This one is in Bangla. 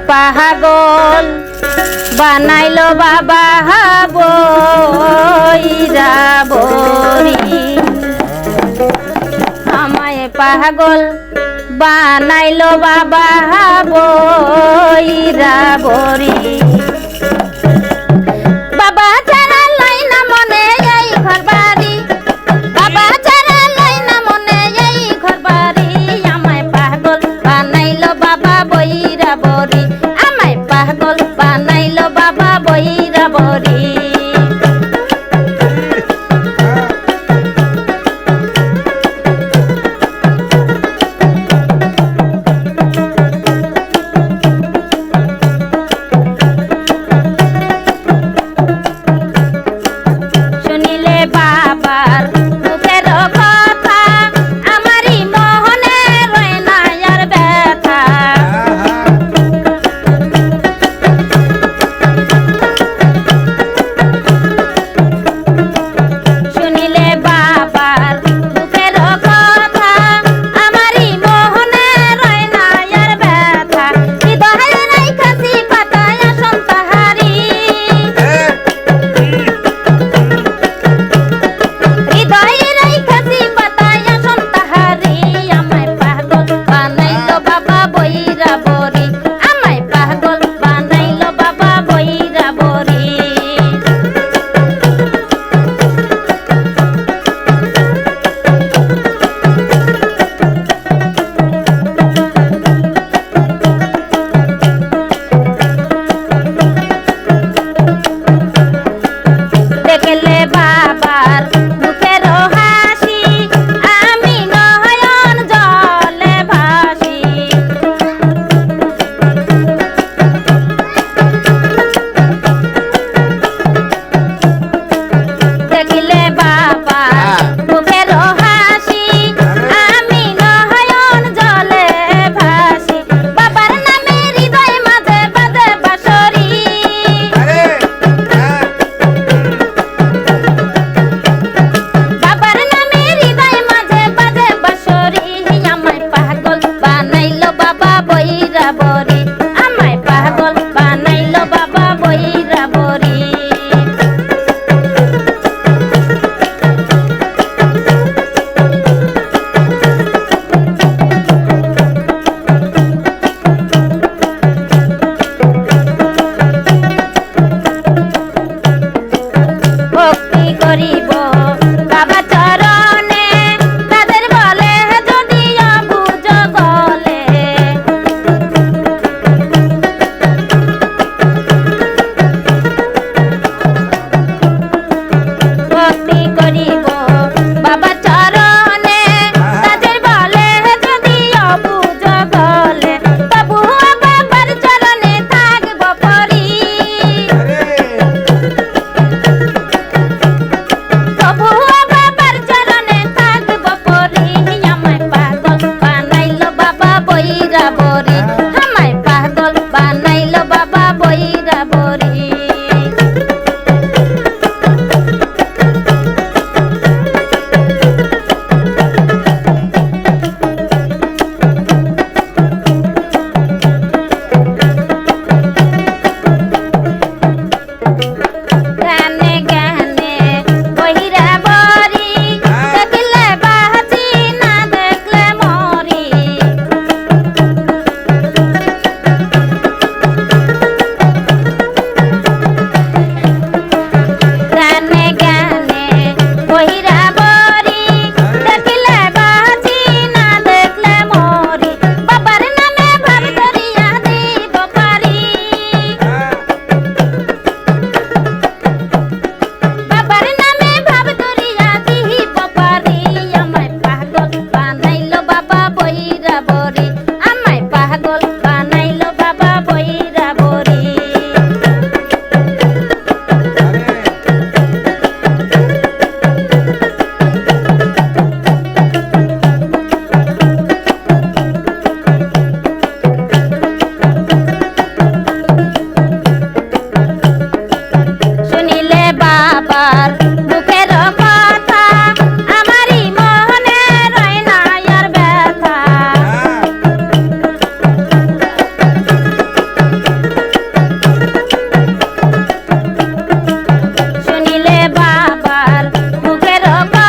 পাহাগল বানাইল বাবা বরি আমায় পাহাগল বানাইল বাবা বরি বৃন্দাবনী up.